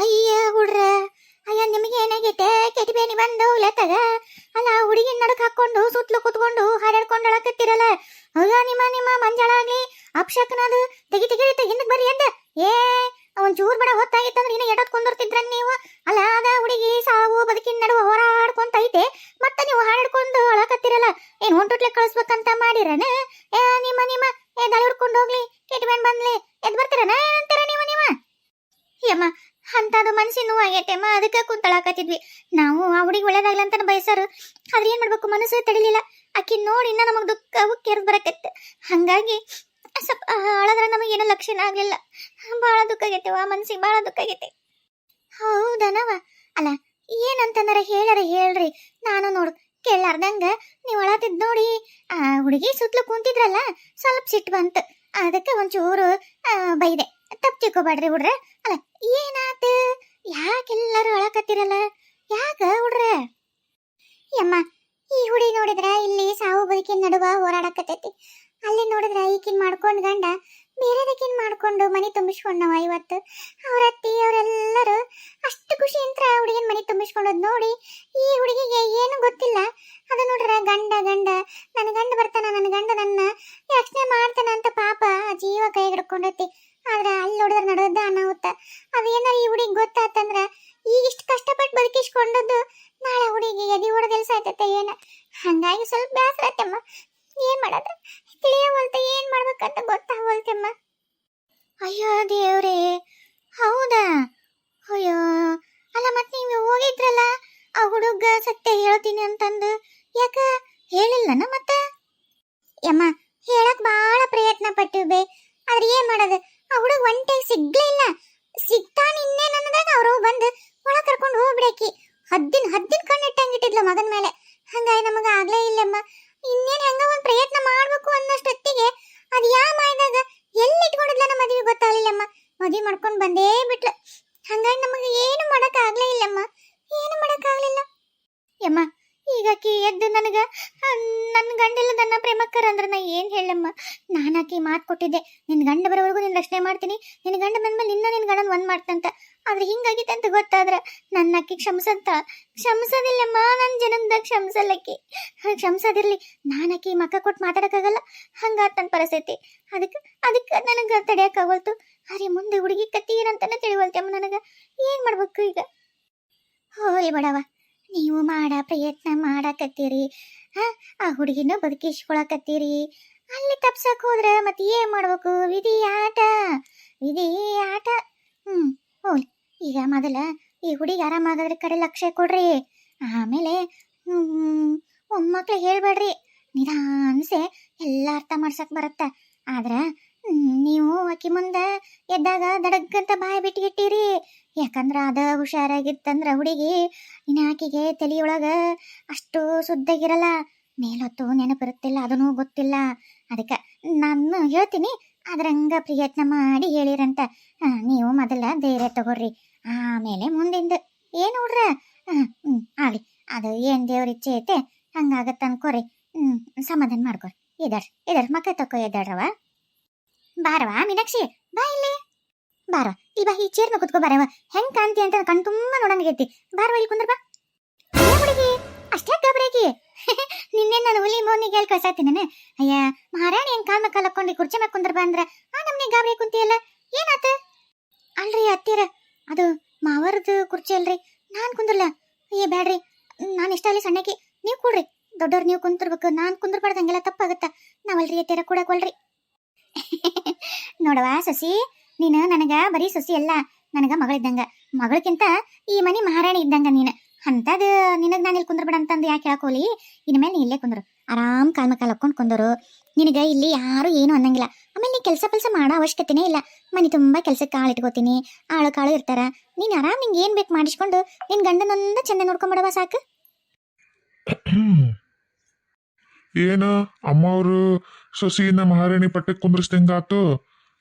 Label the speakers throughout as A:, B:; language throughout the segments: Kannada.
A: ಅಯ್ಯ ಹುಡ್ರ, ಅಯ್ಯ ನಿಮಗೆ ಏನಾಗೈತೆ? ಕೆಟ್ಟಿಬೇನಿ ಬಂದು ಲೆತ್ತಗ ಅಲ್ಲ, ಹುಡುಗಿನ ನಡಕ್ ಹಾಕೊಂಡು ಸುತ್ತಲು ಕುತ್ಕೊಂಡು ಹಾಡಾಡ್ಕೊಂಡು ಅಳಕತ್ತಿರಲ್ಲ? ಅಯ್ಯ, ನಿಮ್ಮ ನಿಮ್ಮ ಮಂಜಾಳಾಗ್ಲಿ ಅಪ್ಶಕನದು. ತೆಗಿ ತೆಗಿ ತೆಗಿ ಹಿಂದಕ್ ಬರ್ರಿ ಎದ್ದ. ಏ, ಅವನ್ ಚೂರ್ ಬಡ ಹೊತ್ತಾಗಿತ್ತಂದ್ರೆ ಇನ್ನ ಎಡತ್ ಕುಂದಿರ್ತಿದ್ರ ನೀವು? ಅಲ್ಲ, ಅದ ಹುಡುಗಿ ಸಾವು ಬದುಕಿನ ನಡುವೆ ಹೋರಾಡ್ಕೊಂತ ಐತೆ ಮತ್ತೆ ನೀವು ಹಾಡಾಡ್ಕೊಂಡು ಅಳಕತ್ತಿರಲ್ಲ. ಏನ್ ಹೊಂಟುಟ್ಲೆ ಕಳಿಸ್ಬೇಕಂತ ಮಾಡಿರನ? ಏ, ನಿಮ್ಮ ನಿಮ್ಮ, ಏ, ದಾಳಿ ಹುಡ್ಕೊಂಡು ಹೋಗ್ಲಿ. ಕೆಟ್ಟ ಬಂದ್ಲಿ. ಎದ್ ಬರ್ತೀರನ? ಏನಂತೀರ ನೀವು ನಿಮ್ಮ ಯಮ್ಮ ಅಂತದು ಮನಸ್ಸಿನ ನೋವಾಗೈತೆಮ್ಮ ಅದಕ್ಕೆ ಕುಂತಳಾಕತ್ತಿದ್ವಿ. ನಾವು ಆ ಹುಡುಗಿ ಒಳ್ಳೇದಾಗ್ಲಿ ಅಂತ ಬಯಸಾರು. ಆದ್ರೆ ಏನ್ ಮಾಡ್ಬೇಕು? ಮನಸ್ಸು ತಡಿಲಿಲ್ಲ. ಅಕ್ಕಿ ನೋಡಿ ಇನ್ನ ನಮಗ್ ದುಃಖ ಕೆರೆದು ಬರಕತ್ತೆ. ಹಂಗಾಗಿ ಸ್ವಲ್ಪ ಅಳದ್ರ ನಮಗೇನು ಲಕ್ಷಣ ಆಗ್ಲಿಲ್ಲ. ಬಹಳ ದುಃಖ ಆಗೈತೆವ ಮನ್ಸಿಗೆ ಬಹಳ ದುಃಖ ಆಗೈತೆ. ಹೌದನವ ಅಲ್ಲ ಏನಂತಂದ್ರ ಹೇಳರ ಹೇಳ್ರಿ. ನಾನು ನೋಡು ಕೇಳಾರ್ದಂಗ ನೀವು ಒಳತಿದ್ ನೋಡಿ. ಆ ಹುಡುಗಿ ಸುತ್ತಲು ಕುಂತಿದ್ರಲ್ಲ ಸ್ವಲ್ಪ ಸಿಟ್ಟು ಬಂತು. ಅದಕ್ಕೆ ಒಂಚೂರು ಆ, ಬೈದೆ. ತಪ್ಪು ತಿಳ್ಕೊಬೇಡ್ರಿ ಹುಡ್ರ. ಅಲ್ಲ ಏನಾತ? ಯಾಕೆಲ್ಲರೂ ಅಳಕತ್ತಿರಲ್ಲ? ಯಾಕ ಹುಡ್ರ? ಯಮ್ಮ, ಈ ಹುಡಿ ನೋಡಿದ್ರ ಇಲ್ಲಿ ಸಾವು ಬದುಕಿನ ನಡುವ ಹೋರಾಡಕತ್ತೈತಿ. ಅಲ್ಲಿ ನೋಡಿದ್ರ ಈಕಿನ್ ಮಾಡ್ಕೊಂಡ್ ಗಂಡ, ಬೇರೆದಕ್ಕಿನ್ ಮಾಡ್ಕೊಂಡು ಮನೆ ತುಂಬಿಸ್ಕೊಂಡವ ಇವತ್ತು. ಅವ್ರ ಅತ್ತಿ, ಅವರೆಲ್ಲರೂ ಅಷ್ಟು ಅಂತ ಹುಡುಗಿನ ಮನೆ ತುಂಬಿಸ್ಕೊಂಡದ್ ನೋಡಿ ಈ ಹುಡುಗಿಗೆ ಏನು ಗೊತ್ತಿಲ್ಲ. ಅದು ನೋಡ್ರ ಗಂಡ ಗಂಡ, ನನ್ನ ಗಂಡ ಬರ್ತಾನ, ನನ್ನ ಗಂಡ ನನ್ನ ರಕ್ಷಣೆ ಮಾಡ್ತಾನ ಅಂತ ಪಾಪ ಜೀವ ಕೈ ಹಿಡ್ಕೊಂಡೈತಿ ಆದ್ರೆ ಅಲ್ಲಿ ನೋಡಿದ್ರೆ ನಡೆದ ಅನಾಹುತ. ಅದೇನಾರ ಈ ಹುಡುಗಿ ಗೊತ್ತಾತಂದ್ರ ಈಗ ಇಷ್ಟು ಕಷ್ಟಪಟ್ಟು ಬದುಕಿಸ್ಕೊಂಡದ್ದು ನಾಳೆ ಹುಡುಗಿ ಎದಿ ಹೊಡೆದಿಲ್ಸ ಸಾಯ್ತೈತೆ ಏನ. ಹಂಗಾಗಿ ಸ್ವಲ್ಪ ಬೇಸರ ಆಯ್ತಮ್ಮ ಏನ್ ಮಾಡೋದು ತಿಳಿಯವಲ್ತ ಏನ್ ಮಾಡ್ಬೇಕಂತ ಗೊತ್ತಾಗವಲ್ತಮ್ಮ ಅಯ್ಯೋ ದೇವ್ರೇ ಹೌದಾ ಅಯ್ಯೋ ಅಲ್ಲ ಮತ್ತೆ ನೀವು ಹೋಗಿದ್ರಲ್ಲ ಆ ಹುಡುಗ ಸತ್ಯ ಹೇಳ್ತೀನಿ ಅಂತಂದು ಯಾಕ ಹೇಳಿಲ್ಲನ ಮತ್ತೆ ಯಮ್ಮ ಹೇಳಕ್ ಬಹಳ ಪ್ರಯತ್ನ ಪಟ್ಟಿವೆ ಆದ್ರೆ ಏನ್ ಮಾಡೋದು ಆ ಹುಡುಗ ಒಂಟೆಗೆ ಸಿಗ್ಲೇ ಇಲ್ಲ ಸಿಗ್ತಾನ ಇನ್ನೇನ್ ಅನ್ನದಾಗ ಅವ್ರು ಬಂದು ಒಳ ಕರ್ಕೊಂಡು ಹೋಗ್ಬಿಡಕಿ ಹದ್ದಿನ ಹದ್ದಿನ ಕಣ್ಣಿಟ್ಟಂಗಿಟ್ಟಿದ್ಲು ಮಗನ ಮೇಲೆ ಹಂಗಾಗಿ ನಮಗ ಆಗ್ಲೇ ಇಲ್ಲಮ್ಮ ಇನ್ನೇನ್ ಹೆಂಗ ಒಂದ್ ಪ್ರಯತ್ನ ಮಾಡ್ಬೇಕು ಅನ್ನೋಷ್ಟೊತ್ತಿಗೆ ಅದ್ ಯಾ ಮಾಡಿದಾಗ ಎಲ್ಲಿ ಇಟ್ಕೊಂಡಿದ್ಲ ನಮ್ಮ ಮದುವೆ ಗೊತ್ತಾಗ್ಲಿಲ್ಲಮ್ಮ ಮದುವೆ ಮಾಡ್ಕೊಂಡ್ ಬಂದೇ ಬಿಟ್ಲು ಹಂಗಾಗಿ ನಮಗೆ ಏನು ಮಾಡಕ್ ಆಗ್ಲೇ ಇಲ್ಲಮ್ಮ. ಏನು ಮಾಡಕ್ ಆಗ್ಲಿಲ್ಲ ಯಮ್ಮ, ಈಗ ಆಕಿ ಎದ್ದು ನನಗ ನನ್ನ ಗಂಡೆಲ್ಲ ನನ್ನ ಪ್ರೇಮಕ್ಕರ ಅಂದ್ರೆ ನಾ ಏನ್ ಹೇಳಮ್ಮ? ನಾನು ಆಕಿ ಮಾತು ಕೊಟ್ಟಿದ್ದೆ. ನಿನ್ ಗಂಡ ಬರೋವರೆಗೂ ನಿನ್ ರಕ್ಷಣೆ ಮಾಡ್ತೀನಿ. ನಿನ್ ಗಂಡ ಬಂದ್ಮೇಲೆ ನಿನ್ನ ನಿನ್ ಗಂಡನ್ ಒಂದ್ ಮಾಡ್ತಂತ. ಆದ್ರೆ ಹಿಂಗಾಗಿತ್ತು ಅಂತ ಗೊತ್ತಾದ್ರ ನನ್ನ ಅಕ್ಕಿ ಕ್ಷಮಿಸಂತ ಕ್ಷಮಸದಿಲ್ಲಮ್ಮ ನನ್ನ ಜನ್ಮದಾಗ ಕ್ಷಮಿಸಲ್ಲಕ್ಕಿ ಕ್ಷಮಿಸೋದಿರ್ಲಿ. ನಾನು ಆಕಿ ಮಕ್ಕ ಕೊಟ್ಟು ಮಾತಾಡಕ್ಕಾಗಲ್ಲ? ಹಂಗಾತ್ ನನ್ನ ಪರಿಸ್ಥಿತಿ. ಅದಕ್ಕೆ ಅದಕ್ಕೆ ನನಗೆ ತಡೆಯಕ್ಕಾಗಲ್ತು ಅರೆ, ಮುಂದೆ ಹುಡುಗಿ ಕತ್ತಿ ಏನಂತಾನೆ ತಿಳಿವಲ್ತಮ್ಮ ನನಗೆ? ಏನು ಮಾಡ್ಬೇಕು ಈಗ? ಹೋಲಿ ಬಡವ, ನೀವು ಮಾಡ ಪ್ರಯತ್ನ ಮಾಡಕತ್ತೀರಿ. ಹಾಂ, ಆ ಹುಡುಗಿನ ಬದುಕಿಸ್ಕೊಳಕತ್ತೀರಿ. ಅಲ್ಲಿ ತಪ್ಸಕ್ಕೆ ಹೋದ್ರೆ ಮತ್ತೆ ಏನು ಮಾಡಬೇಕು? ವಿಧಿ ಆಟ ವಿಧಿ ಆಟ. ಹ್ಞೂ ಹೋಲಿ. ಈಗ ಮೊದಲ ಈ ಹುಡುಗಿ ಆರಾಮಾಗಾದ್ರೆ ಕಡೆ ಲಕ್ಷ್ಯ ಕೊಡ್ರಿ. ಆಮೇಲೆ ಹ್ಞೂ ಮೊಮ್ಮಕ್ಳಿಗೆ ಹೇಳ್ಬೇಡ್ರಿ. ನಿಧಾನ್ಸೆ ಎಲ್ಲ ಅರ್ಥ ಮಾಡ್ಸಕ್ ಬರುತ್ತೆ. ಆದ್ರೆ ನೀವು ಆಕಿ ಮುಂದೆ ಎದ್ದಾಗ ದಡಗ್ಗಂತ ಬಾಯಿ ಬಿಟ್ಟಿಗಿಟ್ಟಿರಿ ಯಾಕಂದ್ರೆ ಅದ ಹುಷಾರಾಗಿತ್ತಂದ್ರ ಹುಡುಗಿ ಇನ್ನ ಆಕಿಗೆ ತಲೆಯೊಳಗ ಅಷ್ಟು ಸುದ್ದಾಗಿರಲ್ಲ ಮೇಲೊತ್ತು ನೆನಪಿರುತ್ತಿಲ್ಲ ಅದನ್ನೂ ಗೊತ್ತಿಲ್ಲ. ಅದಕ್ಕೆ ನಾನು ಹೇಳ್ತೀನಿ, ಅದ್ರಂಗ ಪ್ರಯತ್ನ ಮಾಡಿ ಹೇಳಿರಂತ. ನೀವು ಮೊದಲ ಧೈರ್ಯ ತಗೋರಿ. ಆಮೇಲೆ ಮುಂದಿಂದ ಏನು ನೋಡ್ರ ಹ್ಞೂ ಆಗ್ಲಿ. ಅದು ಏನು ದೇವ್ರ ಇಚ್ಛೆ ಐತೆ ಹಂಗಾಗತ್ತೆ ಅನ್ಕೋರಿ. ಹ್ಮ್, ಸಮಾಧಾನ ಮಾಡ್ಕೊರಿ ಇದರ್ ಇದರ್ ಮಕ್ಕ ತಕೋ ಎದ್ದಾಡ್ರವ ಬಾರವಾ ಮೀನಾಕ್ಷಿ, ಬಾ ಇಲ್ಲಿ. ಬಾರ ಇಲ್ಲಿ ಬಾ, ಈ ಚೇರ್ ಮೇಲೆ ಕುತ್ಕೋ ಬಾರವ ಹೆಂಗ್ ಕಾಣ್ತಿ ಅಂತ ಕಣ್ ತುಂಬಾ ನೋಡಂಗೈತಿ ಬಾರವ ಇಲ್ಲಿ ಕುಂದ್ರ ಬಾ ಹುಡುಗಿ, ಅಷ್ಟೇ ಗಾಬರಿಯಾಗಿ ನಿನ್ನೆ ನಾನು ಹುಲಿ ಮೋನಿಗೆ ಹೇಳಿ ಅಯ್ಯ, ಮಹಾರಾಣಿ ಹೆಂಗ್ ಕಾಲ್ ಮಕ್ಕ ಹಾಕೊಂಡು ಕುರ್ಚಿ ಮೇಲೆ ಕುಂದ್ರ ಬಾ ಅಂದ್ರ ಆ ನಮ್ನೆ ಗಾಬರಿ ಕುಂತಿಯಲ್ಲ. ಏನಾತ? ಅಲ್ರಿ ಅತ್ತಿರ. ಅದು ಮಾವರದು ಕುರ್ಚಿ ಅಲ್ರಿ. ನಾನ್ ಕುಂದ್ರಲ್ಲ. ಏ ಬ್ಯಾಡ್ರಿ. ನಾನು ಇಷ್ಟ ಅಲ್ಲಿ ಸಣ್ಣಕಿ. ನೀವು ಕೂಡ್ರಿ. ದೊಡ್ಡವ್ರು ನೀವು ಕುಂತಿರ್ಬೇಕು ನಾನು ಕುಂದ್ರಬಾರ್ದು ಹಂಗೆಲ್ಲ ತಪ್ಪಾಗತ್ತ? ನಾವಲ್ರಿ ಕೂಡ ಕೊಲ್ರಿ ನೋಡವಾ ಸಸಿ, ನೀನು ನನಗ ಬರೀ ಸಸಿ ಅಲ್ಲ, ನನಗ ಮಗಳಿದ್ದಂಗ. ಮಗಳಕ್ಕಿಂತ ಈ ಮನಿ ಮಹಾರಾಣಿ ಇದ್ದಂಗ ನೀನು. ಅಂತದ ನಿನಗ್ ನಾನು ಇಲ್ಲಿ ಕುಂದ್ರಬೇಡ ಅಂತಂದು ಯಾಕೆ ಹೇಳ್ಕೋಲಿ ಇನ್ಮೇಲೆ ಮೇಲೆ ನೀ ಇಲ್ಲೇ ಕುಂದ್ರು. ಆರಾಮ್ ಕಾಲ್ ಮಕಾಲ್ ಹಾಕೊಂಡ್ ಕುಂದರು. ನಿನಗೆ ಇಲ್ಲಿ ಯಾರು ಏನು ಅನ್ನಂಗಿಲ್ಲ. ಆಮೇಲೆ ನೀ ಕೆಲಸ ಕೆಲಸ ಮಾಡೋ ಅವಶ್ಯಕತೆನೇ ಇಲ್ಲ. ಮನೆ ತುಂಬಾ ಕೆಲ್ಸಕ್ಕೆ ಕಾಳು ಇಟ್ಕೋತೀನಿ, ಆಳು ಕಾಳು ಇರ್ತಾರ. ನೀನು ಆರಾಮ್ ನಿಂಗೆ ಏನು ಬೇಕು ಮಾಡಿಸ್ಕೊಂಡು ನಿನ್ನ ಗಂಡನೊಂದ ಚೆನ್ನಾಗಿ ನೋಡ್ಕೊಂಬಿಡವ ಸಾಕು.
B: ಏನ? ಅಮ್ಮ ಅವರು ಸೊಸಿನ ಮಹಾರಾಣಿ ಪಟ್ಟಕ್ಕೆ ಕುಂದ್ರಸ್ದಂಗಾತು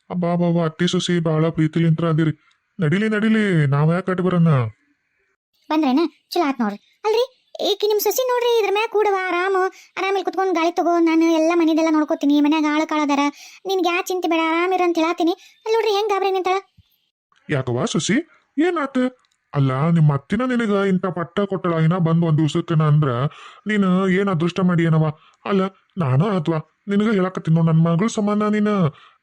B: ಅಬ್ಬಾ ಬಾಬಾ ಅತ್ತಿ ಸೊಸಿ ಬಹಳ ಪ್ರೀತಿಲಿಂತ್ರ ಅಂದಿರಿ. ನಡಿಲಿ ನಡಿಲಿ ನಾವ್ ಯಾಕೆ ಕಟ್ಟಿ ಬರೋಣ?
A: ಬಂದ್ರೇನ? ಚಲೋ ಆತ್ ನೋಡ್ರಿ. ಅಲ್ರಿ ಈಕಿ ನಿಮ್ ಸಸಿ ನೋಡ್ರಿ ಇದ್ರ ಮ್ಯಾಗ ಕೂಡವ ಆರಾಮ. ಆರಾಮಲ್ಲಿ ಕುತ್ಕೊಂಡು ಗಾಳಿ ತಗೋ ನಾನು ಎಲ್ಲ ಮನೆದೆಲ್ಲ ನೋಡ್ಕೋತೀನಿ ಮನ್ಯಾಗ ಆಳ ಕಾಳದಾರ. ನಿನ್ಗೆ ಯಾ ಚಿಂತೆ ಬೇಡ ಆರಾಮಿರ ಅಂತ ಹೇಳತ್ತೀನಿ ಅಲ್ಲಿ ನೋಡ್ರಿ ಹೆಂಗ್ ಗಾಬ್ರಿ ನಿಂತಾಳ?
B: ಯಾಕವ್ವ ಸೊಸಿ? ಏನಾತ? ಅಲ್ಲ ನಿಮ್ಮ ಅತ್ತಿನ ನಿನಗ ಇಂಥ ಪಟ್ಟ ಕೊಟ್ಟಳ ಇನ್ನ ಬಂದ್ ಒಂದ್ ದಿವ್ಸಕ್ಕನ ಅಂದ್ರ ನೀನು ಏನ್ ಅದೃಷ್ಟ ಮಾಡಿ ಏನವ? ಅಲ್ಲ, ನಾನ ಅಥವಾ, ನಿನಗ ಹೇಳಕತ್ತೀನಿ ನೋಡ್, ನನ್ ಮಗಳು ಸಮಾನ ನೀನ.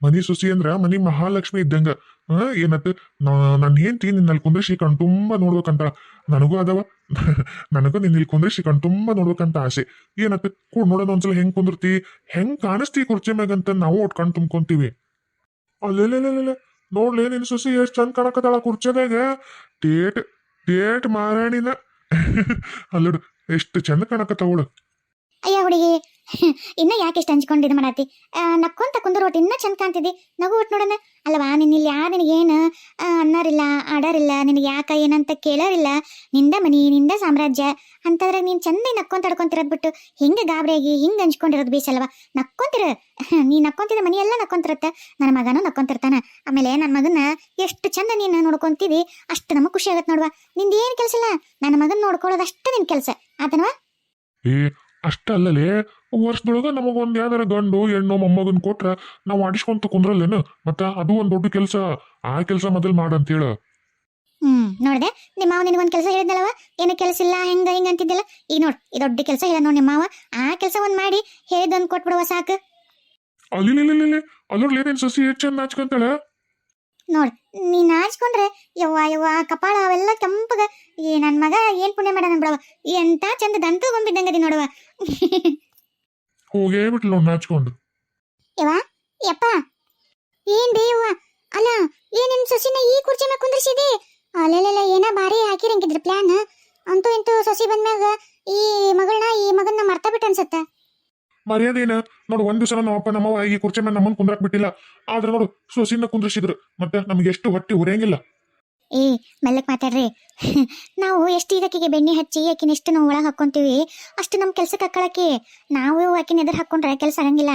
B: ಮನಿ ಸುಸಿ ಅಂದ್ರ ಮನಿ ಮಹಾಲಕ್ಷ್ಮಿ ಇದ್ದಂಗ. ಏನತ್? ನನ್ ಹೆಂಡತಿ ನಿನ್ನಲ್ಲಿ ಕುಂದ್ರಿಸಿ ಕಣ್ ತುಂಬಾ ನೋಡ್ಬೇಕಂತ ನನಗೂ ಅದವ ನನಗೂ ನಿನ್ನ ಇಲ್ಲಿ ಕುಂದ್ರಿಸಿ ಕಣ್ ತುಂಬಾ ನೋಡ್ಬೇಕಂತ ಆಸೆ. ಏನತ್? ಕೂಡ ನೋಡೋಣ ಒಂದ್ಸಲ ಹೆಂಗ್ ಕುಂದಿರ್ತಿ? ಹೆಂಗ್ ಕಾಣಿಸ್ತಿ ಕುರ್ಚಿ ಮ್ಯಾಗಂತ ನಾವು ಒಟ್ ಕಣ್ ತುಂಬ್ಕೊಂತೀವಿ. ಅಲ್ಲೆಲ್ಲೆಲ್ಲೆಲ್ಲ ನೋಡ್ಲಿ, ನಿನ್ ಸೊಸಿ ಎಷ್ಟ್ ಚಂದ ಕಾಣಕತ್ತಾಳ ಕುರ್ಚದಾಗ ಟೇಟ್ ಟೇಟ್ ಮಾರಾಣಿನ ಅಲ್ಲಡು, ಎಷ್ಟು ಚಂದ ಕಾಣಕತ್ತಾವಳು
A: ಅಯ್ಯ ಹುಡುಗಿ ಇನ್ನ ಯಾಕೆ ಇಷ್ಟು ಹಂಚ್ಕೊಂಡು ಇದು ಮಾಡತ್ತಿ ನಕ್ಕೊಂತ ಕುಂದ್ರ ಒಟ್ಟು ಇನ್ನ ಚಂದ ಕಾಣ್ತಿದ್ದಿ ನಗು ಒಟ್ಟು ನೋಡೋಣ. ಅಲ್ವಾ, ನಿನ್ನ ಇಲ್ಲಿ ಯಾರು ನಿನಗೇನು ಅನ್ನೋರಿಲ್ಲ, ಆಡೋರಿಲ್ಲ, ನಿನಗೆ ಯಾಕ ಏನಂತ ಕೇಳೋರಿಲ್ಲ. ನಿಂದ ಮನಿ, ನಿಂದ ಸಾಮ್ರಾಜ್ಯ. ಅಂತಂದ್ರೆ ನೀನು ಚಂದ ನಕ್ಕೊಂತ ಅಡ್ಕೊಂತಿರೋದು ಬಿಟ್ಟು ಹಿಂಗೆ ಗಾಬರಿಯಾಗಿ ಹಿಂಗೆ ಹಂಚ್ಕೊಂಡಿರೋದು ಬೇಸಲ್ವಾ ನಕ್ಕೊಂತಿರ ನೀ ನಕ್ಕೊಂತಿದ ಮನೆಯೆಲ್ಲ ನಕ್ಕೊಂತಿರತ್ತ. ನನ್ನ ಮಗನೂ ನಕ್ಕೊಂತಿರ್ತಾನೆ. ಆಮೇಲೆ ನನ್ನ ಮಗನ ಎಷ್ಟು ಚಂದ ನೀನು ನೋಡ್ಕೊಂತೀವಿ ಅಷ್ಟು ನಮಗೆ ಖುಷಿ ಆಗತ್ತೆ ನೋಡುವ. ನಿಂದ ಏನು ಕೆಲಸ ಇಲ್ಲ? ನನ್ನ ಮಗನ ನೋಡ್ಕೊಳ್ಳೋದು ನಿನ್ನ ಕೆಲಸ. ಆತನವಾ?
B: ಅಷ್ಟಲ್ಲಲೇ ವರ್ಷದೊಳಗ ನಮಗೊಂದು ಯಾವ್ದಾರ ಗಂಡು ಹೆಣ್ಣು ಮೊಮ್ಮಗನ್ ಕೊಟ್ರ ನಾವು ಆಡಿಸ್ಕೊಂತ ಕುಂದ್ರಲ್ಲೇನು? ಮತ್ತೆ ಅದು ಒಂದು ದೊಡ್ಡ ಕೆಲಸ. ಆ ಕೆಲ್ಸ ಮೊದಲ್ ಮಾಡಂತೇಳ.
A: ಹ್ಮ್ ನೋಡ್ದೆ ನಿಮ್ಮ ಮಾವ ನಿನಗೊಂದು ಕೆಲಸ ಹೇಳಿದ್ನಲ್ಲವ? ಏನು ಕೆಲಸ ಇಲ್ಲ ಹೆಂಗ ಹಿಂಗ ಅಂತಿದ್ದಿಲ್ಲ ಈಗ ನೋಡ್ ಈ ದೊಡ್ಡ ಕೆಲಸ ಹೇಳ ನೋಡಿ ನಿಮ್ಮ ಮಾವ. ಆ ಕೆಲಸ ಒಂದ್ ಮಾಡಿ ಹೇಳಿದೊಂದು ಕೊಟ್ಬಿಡುವ ಸಾಕು.
B: ಅಲ್ಲಿ ಅಲ್ಲೋರ್ಲೇ ನಿನ್ ಸಸಿ ಹೆಚ್ಚು ಚಂದ ನಾಚ್ಕೊಂತಾಳ?
A: ನೋಡ್ ನೀ ನಾಚ್ಕೊಂಡ್ರೆ ಯವ್ವ ಯವ್ವ ಕಪಾಳ ಅವೆಲ್ಲ ಕೆಂಪಗ. ಏ ನನ್ ಮಗ ಏನ್ ಪುಣ್ಯ ಮಾಡ್ಯಾನ ಬಿಡವ ಎಂತ ಚಂದ ದಂತು ಗೊಂಬಿದ್ದಂಗದಿ ನೋಡವ
B: ಹೋಗೇ ಬಿಟ್ಲು ನಾಚ್ಕೊಂಡು
A: ಯವ್ವ ಯಪ್ಪ. ಏನ್ ಬೇ ಯವ್ವ? ಅಲ್ಲ ಏನ್ ನಿನ್ ಸೊಸಿನ ಈ ಕುರ್ಚಿ ಮೇಲೆ ಕುಂದ್ರಿಸಿದಿ? ಅಲ್ಲೆಲ್ಲ ಏನ ಬಾರಿ ಹಾಕಿರಂಗಿದ್ರು ಪ್ಲಾನ್ ಅಂತೂ ಇಂತೂ ಸೊಸಿ ಬಂದ್ಮ್ಯಾಗ ಈ ಮಗಳನ್ನ ಈ ಮಗನ್ನ ಮರ್ತಾ ಬಿಟ್ಟ ಅನ್ಸತ್ತ.
B: ಮರ್ಯಾದೇನ ನೋಡು, ಒಂದ್ ದಿವಸ ನಮ್ಮಪ್ಪ ನಮ್ಮವ್ವ ಈ ಕುರ್ಚಿ ಮೇಲೆ ನಮ್ಮನ್ ಕುಂದ್ರಾಕ್ ಬಿಟ್ಟಿಲ್ಲ. ಆದ್ರೆ ನೋಡು ಸೊಸಿನ ಕುಂದ್ರಿಸಿದ್ರು. ಮತ್ತೆ ನಮ್ಗೆ ಎಷ್ಟು ಹೊಟ್ಟಿ ಉರಿಯಂಗಿಲ್ಲ.
A: ಏ, ಮೆಲ್ಲಕ್ ಮಾತಾಡ್ರಿ. ನಾವು ಎಷ್ಟು ಇದಕ್ಕಿಗೆ ಬೆಣ್ಣೆ ಹಚ್ಚಿ, ಆಕಿನ ಎಷ್ಟು ನಾವು ಒಳಗೆ ಹಾಕೊಂತೀವಿ, ಅಷ್ಟು ನಮ್ಮ ಕೆಲ್ಸಕ್ಕೆ ಹಾಕೊಳಕ್ಕೆ. ನಾವು ಆಕಿನ ಎದುರು ಹಾಕೊಂಡ್ರೆ ಕೆಲಸ ಆಗಂಗಿಲ್ಲ.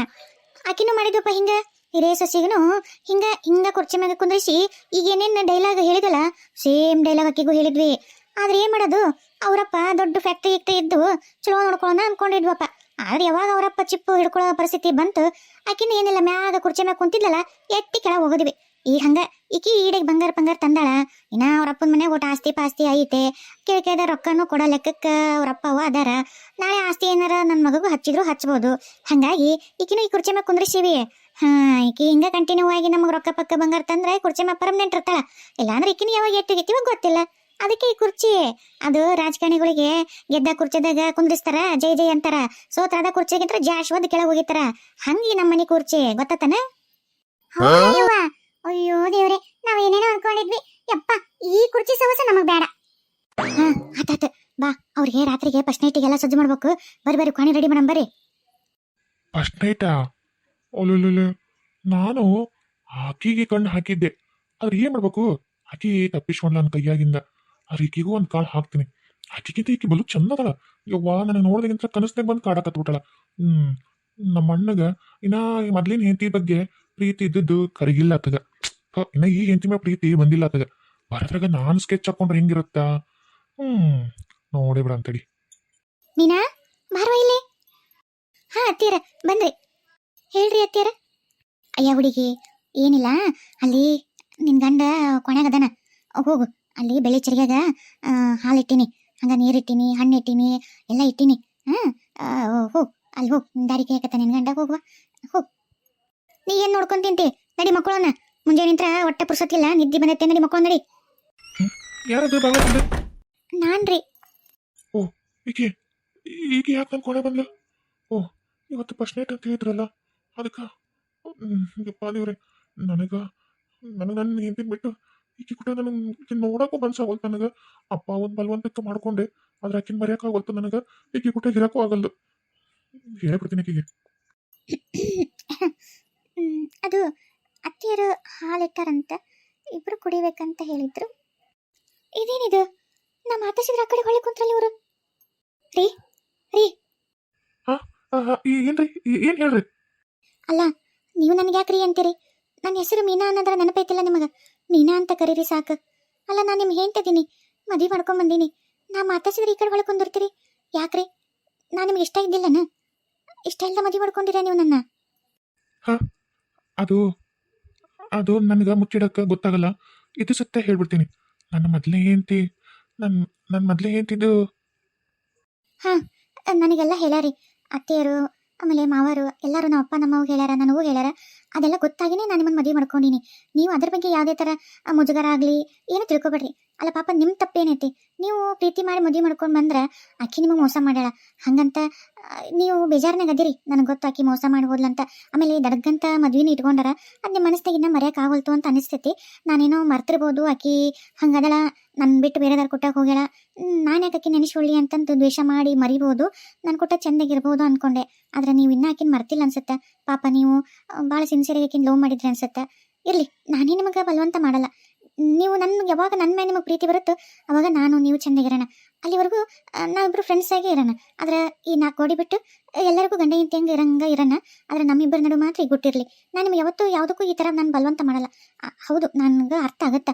A: ಆಕಿನೂ ಮಾಡಿದ್ವಪ್ಪ ಹಿಂಗ? ಹಿರೇ ಸೊಸಿಗೂ ಹಿಂಗ ಹಿಂಗ ಕುರ್ಚಿ ಮ್ಯಾಗ ಕುಂದ್ರಿಸಿ, ಈಗ ಏನೇನು ಡೈಲಾಗ್ ಹೇಳಿದಲ್ಲ ಸೇಮ್ ಡೈಲಾಗ್ ಆಕಿಗೂ ಹೇಳಿದ್ವಿ. ಆದ್ರೆ ಏನ್ ಮಾಡೋದು? ಅವರಪ್ಪ ದೊಡ್ಡ ಫ್ಯಾಕ್ಟ್ರಿ ಇಟ್ಟು ಇದ್ದು, ಚಲೋ ನೋಡ್ಕೊಳ್ಳೋಣ ಅನ್ಕೊಂಡಿದ್ವಪ್ಪ. ಆದ್ರೆ ಯಾವಾಗ ಅವರಪ್ಪ ಚಿಪ್ಪು ಹಿಡ್ಕೊಳ್ಳೋ ಪರಿಸ್ಥಿತಿ ಬಂತು, ಆಕಿನ ಏನಿಲ್ಲ, ಮ್ಯಾಗ ಕುರ್ಚಿ ಮ್ಯಾಗ ಕುಂತಿದ್ಲಲ್ಲ, ಎತ್ತಿ ಕೆಳಗೆ ಹೋಗಿದ್ವಿ. ಈ ಹಂಗ ಈಕಿ ಈಡಿಗೆ ಬಂಗಾರ ಬಂಗಾರ ತಂದಾಳ, ಇನ್ನ ಅವ್ರಪ್ಪನ ಮನೆಗೆ ಮನೆ ಒಟ್ಟು ಆಸ್ತಿ ಪಾಸ್ತಿ ಐತೆ. ಕೇಳ್ಕೇದ ರೊಕ್ಕನು ಕೊಡೋ ಲೆಕ್ಕಕ್ಕ ಅವ ಅದಾರ. ನಾಳೆ ಆಸ್ತಿ ಏನಾರ ನನ್ನ ಮಗಗೂ ಹಚ್ಚಿದ್ರು ಹಚ್ಬೋದು. ಹಂಗಾಗಿ ಈಕಿನ ಈ ಕುರ್ಚಿ ಮ್ಯಾಗ ಕುಂದ್ರಿಸಿವಿ. ಹಾ, ಈಕಿ ಹಿಂಗ ಕಂಟಿನ್ಯೂ ಆಗಿ ನಮಗೆ ರೊಕ್ಕ ಪಕ್ಕ ಬಂಗಾರ ತಂದ್ರೆ ಕುರ್ಚಿ ಮ್ಯಾಗ ಪರ್ಮನೆಂಟ್ ಇರ್ತಾಳ. ಇಲ್ಲಾಂದ್ರೆ ಈಕಿನ ಯಾವಾಗ ಎಟ್ಟಿಗಿತ್ತೀವ ಗೊತ್ತಿಲ್ಲ. ಅದಕ್ಕೆ ಈ ಕುರ್ಚಿ. ಅದು ರಾಜಕಾರಣಿಗಳಿಗೆ ಗೆದ್ದ ಕುರ್ಚಿದಾಗ ಕುಂದ್ರಿಸ್ತಾರ ಜೈ ಜೈ ಅಂತಾರ. ಸೋತ್ರಾದ ಕುರ್ಚಿಗಿಂತ ಜಾಶ್ವದ್ ಕೆಳಗೆ ಹೋಗಿತಾರ ಹಂಗಿ ನಮ್ಮ ಮನೆ ಕುರ್ಚಿ ಗೊತ್ತಾತನ? ಅಯ್ಯೋ ದೇವ್ರೆ ನಾವ್ ಏನೇನೋ ಅನ್ಕೊಂಡಿದ್ವಿ. ಯಪ್ಪ ಈ ಕುರ್ಚಿ ಸವಸ ನಮಗ್ ಬೇಡ. ಹಾ ಆತಾತ ಬಾ ಅವ್ರಿಗೆ ರಾತ್ರಿಗೆ ಫಸ್ಟ್ ನೈಟಿಗೆಲ್ಲ ಸಜ್ಜು ಮಾಡ್ಬೇಕು. ಬರ್ರಿ ಬರಿ ಕಾಣಿ ರೆಡಿ ಮಾಡಮ್ ಬರ್ರಿ.
B: ಫಸ್ಟ್ ನೈಟಾ ನಾನು ಆಕಿಗೆ ಕಣ್ಣು ಹಾಕಿದ್ದೆ. ಆದ್ರೆ ಏನ್ ಮಾಡ್ಬೇಕು? ಆಕಿ ತಪ್ಪಿಸ್ಕೊಂಡ್ಲ ನನ್ನ ಕೈಯಾಗಿಂದ. ಆದ್ರೆ ಈಕಿಗೂ ಒಂದು ಕಾಳು ಹಾಕ್ತೀನಿ. ಆಕಿಗಿಂತ ಈಕಿ ಬಲು ಚಂದದಳ ಯವ್ವಾ, ನನಗೆ ನೋಡ್ದಾಗಿಂತ ಕನಸ್ನಾಗ ಬಂದು ಕಾಡಾಕತ್ಬಿಟ್ಟಳ ಹ್ಮ್, ನಮ್ಮ ಅಣ್ಣಗ ಇನ್ನ ಮೊದ್ಲಿನ ಹೆಂಡತಿ ಬಗ್ಗೆ ಪ್ರೀತಿ ಇದ್ದದ್ದು ಕರಿಗಿಲ್ಲ ಆತಗ. ಇನ್ನ ಈ ಹೆಂಡತಿ ಮೇಲೆ ಪ್ರೀತಿ ಬಂದಿಲ್ಲ ಆತಗ. ಬರದ್ರಾಗ ನಾನು ಸ್ಕೆಚ್ ಹಾಕೊಂಡ್ರೆ ಹೆಂಗಿರುತ್ತಾ? ಹ್ಮ್, ನೋಡಿ ಬಿಡ ಅಂತಡಿ
A: ಮೀನಾ, ಬಾರವ ಇಲ್ಲಿ? ಹಾ, ಅತ್ತಿಯರ, ಬಂದ್ರಿ. ಹೇಳ್ರಿ ಅತ್ತಿಯರ. ಅಯ್ಯ ಹುಡುಗಿ, ಏನಿಲ್ಲ, ಅಲ್ಲಿ ನಿನ್ ಗಂಡ ಕೊನೆಗದನ ಹೋಗು. ಅಲ್ಲಿ ಬೆಳೆ ಚರಿಯಾಗ ಹಾಲು ಇಟ್ಟಿನಿ ಹಂಗ ನೀರು ಇಟ್ಟಿನಿ ಹಣ್ಣು ಇಟ್ಟಿನಿ. ಎಲ್ಲ ಇಟ್ಟಿನಿ ಹಾಂ ಹೋ ಅಲ್ಲಿ ಹೋಗ್ ದಾರಿ ಹಾಕತ್ತ ನಿನ್ ಗಂಡ ಹೋಗುವ. ಹೋಗ್ ನೀ ಏನು ನೋಡ್ಕೊಂಡ್ ತಿಂತಿ? ನಡಿ ಮಕ್ಕಳನ್ನ. ಮುಂಜಾನೆ ನಿಂತ್ರ ಹೊಟ್ಟೆ ಪುರ್ಸತ್ತಿಲ್ಲ ನಿದ್ದೆ ಬಂದೈತೆ ನಡಿ ಮಕ್ಕಳು ನಡಿ.
B: ಯಾರದು ಬಾಗ
A: ನಾನ್ರಿ
B: ಈಕೆ ಈಕೆ ಯಾಕೆ ನನ್ನ ಕೊನೆ ಬಂದ್ಲು? ಓ ಇವತ್ತು ಫಸ್ಟ್ ನೈಟ್ ಅಂತ ಹೇಳಿದ್ರಲ್ಲ ಅದಕ್ಕೆ ಯಪ್ಪ ದೇವ್ರೆ ನನಗ ನನಗೆ ನನ್ನ ಹೆಂಡತಿನ ಬಿಟ್ಟು ಈಕೆ ಕೂಡ ನನಗೆ ನೋಡಕ್ಕೂ ಮನ್ಸಾಗೋಲ್ತು ನನಗೆ. ಅಪ್ಪ ಒಂದು ಬಲವಂತಕ್ಕೆ ಮಾಡ್ಕೊಂಡೆ ಆದ್ರೆ ಆಕಿನ ಮರೆಯೋಕ್ಕಾಗಲ್ತು ನನಗೆ. ಈಕಿ ಕೂಡ ಇರಕ್ಕೂ ಆಗಲ್ದು. ಹೇಳ್ಬಿಡ್ತೀನಿ
A: ಹ್ಮ್, ಅದು ಅತ್ತಿಯರು ಹಾಲಿಟ್ಟಾರಂತ ಇಬ್ರು ಕುಡಿಬೇಕಂತ ಹೇಳಿದ್ರು. ಇದೇನಿದು? ನಾ ಮಾತಾಡ್ಸಿದ್ರ ಆ ಕಡೆ ಹೊಳಿ ಕುಂತ್ರಲ್ಲ ಇವರು. ರೀ ರೀ.
B: ಏನ್ರಿ? ಏನ್ ಹೇಳ್ರಿ?
A: ಅಲ್ಲ ನೀವು ನನಗೆ ಯಾಕ್ರಿ ಅಂತೀರಿ? ನನ್ನ ಹೆಸರು ಮೀನಾ ಅನ್ನೋದ್ರ ನೆನಪೈತಿಲ್ಲ ನಿಮಗೆ. ಮೀನಾ ಅಂತ ಕರೀರಿ ಸಾಕು. ಅಲ್ಲ ನಾನು ನಿಮ್ಗೆ ಹೇಳ್ತಿದ್ದೀನಿ. ಮದುವೆ ಮಾಡ್ಕೊಂಡ್ ಬಂದೀನಿ. ನಾ ಮಾತಾಡ್ಸಿದ್ರೆ ಈ ಕಡೆ ಒಳಗೆ ಕುಂದಿರ್ತೀರಿ. ಯಾಕ್ರಿ? ನಾ ನಿಮ್ಗೆ ಇಷ್ಟ ಇದ್ದಿಲ್ಲನ? ಇಷ್ಟ ಇಲ್ಲದ ಮದುವೆ ಮಾಡ್ಕೊಂಡಿರ ನೀವು ನನ್ನ?
B: ಅದು ಅದು ನನಗೆ ಮುಚ್ಚಿಡಕ್ಕೆ ಗೊತ್ತಾಗಲ್ಲ. ಇದು ಸತ್ಯ ಹೇಳ್ಬಿಡ್ತೀನಿ. ನನ್ನ ಮೊದಲೇ ಹೆಂಡತಿ ನನ್ನ ನನ್ನ ಮೊದಲೇ ಹೆಂಡತಿದ್ದು
A: ನನಗೆಲ್ಲ ಹೇಳಾರಿ ಅತ್ತೆಯರು ಆಮೇಲೆ ಮಾವರು ಎಲ್ಲರೂ ನಮ್ಮ ಅಪ್ಪ ನಮ್ಮವ್ಗ ಹೇಳ್ಯಾರ. ನನಗೂ ಹೇಳ್ಯಾರ ಅದೆಲ್ಲ ಗೊತ್ತಾಗಿನೇ ನಾನು ನಿಮ್ಮನ್ನು ಮದುವೆ ಮಾಡ್ಕೊಂಡಿನಿ ನೀವು ಅದ್ರ ಬಗ್ಗೆ ಯಾವುದೇ ಥರ ಮುಜುಗರ ಆಗಲಿ, ಏನು ತಿಳ್ಕೊಬೇಡ್ರಿ. ಅಲ್ಲ ಪಾಪ ನಿಮ್ಮ ತಪ್ಪೇನೈತಿ? ನೀವು ಪ್ರೀತಿ ಮಾಡಿ ಮದುವೆ ಮಾಡ್ಕೊಂಡು ಬಂದ್ರೆ ಆಕಿ ನಿಮಗೆ ಮೋಸ ಮಾಡ್ಯಾಳ. ಹಂಗಂತ ನೀವು ಬೇಜಾರ್ನಾಗ ಅದಿರಿ. ನನಗೆ ಗೊತ್ತು ಆಕಿ ಮೋಸ ಮಾಡ್ಬೋದ್ಲಂತ. ಆಮೇಲೆ ದಡಗಂತ ಮದ್ವಿನ ಇಟ್ಕೊಂಡಾರ, ಅದು ನಿಮ್ಮ ಮನಸ್ಸಿಗೆ ಇನ್ನೂ ಮರೆಯಕ್ಕೆ ಆಗೋಲ್ತು ಅಂತ ಅನಿಸ್ತೈತಿ. ನಾನೇನೋ ಮರ್ತಿರ್ಬೋದು ಆಕಿ ಹಂಗದಳ. ನನ್ನ ಬಿಟ್ಟು ಬೇರೆದಾರ ಕೊಟ್ಟಾಗ ಹೋಗ್ಯಾಳ. ನಾನು ಯಾಕೆ ಆಕಿ ನೆನೆಸ್ಕೊಳ್ಳಿ ಅಂತಂದು ದ್ವೇಷ ಮಾಡಿ ಮರಿಬೋದು. ನಾನು ಕೊಟ್ಟ ಚೆಂದಾಗಿರ್ಬೋದು ಅನ್ಕೊಂಡೆ. ಆದ್ರೆ ನೀವು ಇನ್ನೂ ಆಕಿನ ಮರ್ತಿಲ್ಲ ಅನ್ಸುತ್ತೆ. ಪಾಪ ನೀವು ಭಾಳ ಸಿನ್ಸಿಯರಾಗಿ ಆಕಿನ ಲವ್ ಮಾಡಿದ್ರಿ ಅನ್ಸುತ್ತೆ. ಇರಲಿ, ನಾನೇ ನಿಮಗೆ ಬಲವಂತ ಮಾಡಲ್ಲ. ನೀವು ನನ್ಗೆ ಯಾವಾಗ ನನ್ನ ಮೇಲೆ ನಿಮಗೆ ಪ್ರೀತಿ ಬರುತ್ತೋ, ಅವಾಗ ನಾನು ನೀವು ಚೆಂದಾಗಿರೋಣ ಅಲ್ಲಿವರೆಗೂ ನಾವಿಬ್ಬರು ಫ್ರೆಂಡ್ಸ್ ಆಗಿ ಇರೋಣ. ಆದ್ರೆ ಈ ನಾಲ್ಕು ಗೋಡಿ ಬಿಟ್ಟು, ಎಲ್ಲರಿಗೂ ಗಂಡ ಹೆಂಡತಿ ಹಂಗೆ ಇರಂಗ ಇರೋಣ, ಆದ್ರೆ ನಮ್ಮಿಬ್ಬರ ನಡು ಮಾತ್ರ ಈಗ ಗುಟ್ಟಿರಲಿ. ನಾನು ನಿಮ್ಗೆ ಯಾವತ್ತೂ ಯಾವುದಕ್ಕೂ ಈ ಥರ ನಾನು ಬಲವಂತ ಮಾಡಲ್ಲ. ಹೌದು, ನನಗೆ ಅರ್ಥ ಆಗುತ್ತೆ?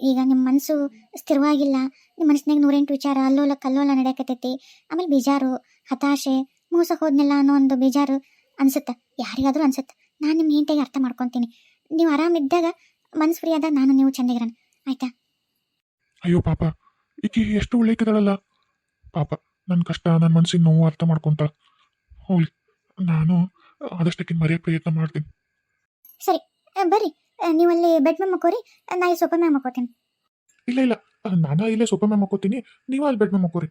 A: ಈಗ ನಿಮ್ಮ ಮನಸ್ಸು ಸ್ಥಿರವಾಗಿಲ್ಲ ನಿಮ್ಮ ಮನಸ್ಸಿನಾಗ ನೂರೆಂಟು ವಿಚಾರ, ಅಲ್ಲೋಲ ಕಲ್ಲೋಲ ನಡೆಯಕತ್ತೈತಿ, ಆಮೇಲೆ ಬೇಜಾರು, ಹತಾಶೆ, ಮೋಸ ಹೋದ್ನೆಲ್ಲ ಅನ್ನೋ ಒಂದು ಬೇಜಾರು ಅನ್ಸುತ್ತೆ? ಯಾರಿಗಾದ್ರೂ ಅನ್ಸುತ್ತೆ? ನಾನು ನಿಮ್ಮ ಹೆಂಡತಿಗೆ ಅರ್ಥ ಮಾಡ್ಕೊತೀನಿ. ನೀವು ಆರಾಮಿದ್ದಾಗ ಮನಸ್ಸು ಫ್ರೀ ಆದಾಗ ನಾನು ನೀವು ಚಂದಾಗಿರೋಣ ಆಯ್ತಾ?
B: ಅಯ್ಯೋ ಪಾಪ ಈಕೆ ಎಷ್ಟು ಒಳ್ಳೆಕಿದಾಳಲ್ಲ ಪಾಪ ನನ್ನ ಕಷ್ಟ ನನ್ನ ಮನಸ್ಸಿನ ನೋವು ಅರ್ಥ ಮಾಡ್ಕೊಂತ ಹೋಗ್ಲಿ ನಾನು ಆದಷ್ಟಕ್ಕೆ ಮರೆಯೋ ಪ್ರಯತ್ನ ಮಾಡ್ತೀನಿ.
A: ಸರಿ ಬರ್ರಿ. ಆ, ನೀವು ಅಲ್ಲಿ ಬೆಡ್ ಮೇಲೆ ಮಕ್ಕೋರಿ ನಾ ಈ ಸೋಫಾ ಮೇಲೆ ಮಕ್ಕೋತೀನಿ.
B: ಇಲ್ಲ ಇಲ್ಲ ನಾನು ಇಲ್ಲೇ ಸೋಫಾ ಮೇಲೆ ಮಕ್ಕೋತೀನಿ ನೀವು ಅಲ್ಲಿ ಬೆಡ್ ಮೇಲೆ ಮಕ್ಕೋರಿ.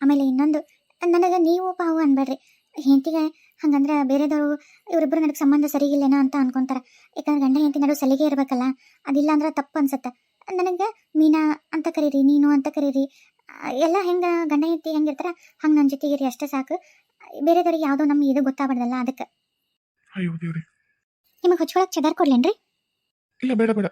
A: ಆಮೇಲೆ ಇನ್ನೊಂದು ನನಗೆ ನೀವು ಪಾವು ಅನ್ಬೇಡ್ರಿ. ಹೆಂಡತಿಗೆ ಹಂಗಂದ್ರೆ ಬೇರೆದವರು ಇವರಿಬ್ಬರು ನನಗೆ ಸಂಬಂಧ ಸರಿಗಿಲ್ಲೇನೋ ಅಂತ ಅನ್ಕೊಂತಾರೆ. ಯಾಕಂದ್ರೆ ಗಂಡ ಹೆಂಡತಿ ನಡುವೆ ಸಲಿಗೆ ಇರ್ಬೇಕಲ್ಲ ಅದಿಲ್ಲ ಅಂದ್ರೆ ತಪ್ಪು ಅನ್ಸುತ್ತೆ. ನನಗೆ ಮೀನಾ ಅಂತ ಕರೀರಿ ನೀನು ಅಂತ ಕರೀರಿ ಎಲ್ಲ ಹೆಂಗೆ ಗಂಡ ಹೆಂಡತಿ ಹೆಂಗಿರ್ತಾರ ಹಂಗೆ ನನ್ನ ಇರಿ ಅಷ್ಟೇ ಸಾಕು. ಬೇರೆದವ್ರಿಗೆ ಯಾವುದೋ ನಮ್ಗೆ ಇದು ಗೊತ್ತಾಗಬಾರ್ದಲ್ಲ ಅದಕ್ಕೆ.
B: ಅಯ್ಯೋ ದೇವ್ರಿ.
A: ನಿಮಗೆ ಹಚ್ಕೊಳಕ್ಕೆ ಚದರ್ ಕೊಡ್ಲೇನ್ರಿ?
B: ಇಲ್ಲ ಬೇಡ ಬೇಡ.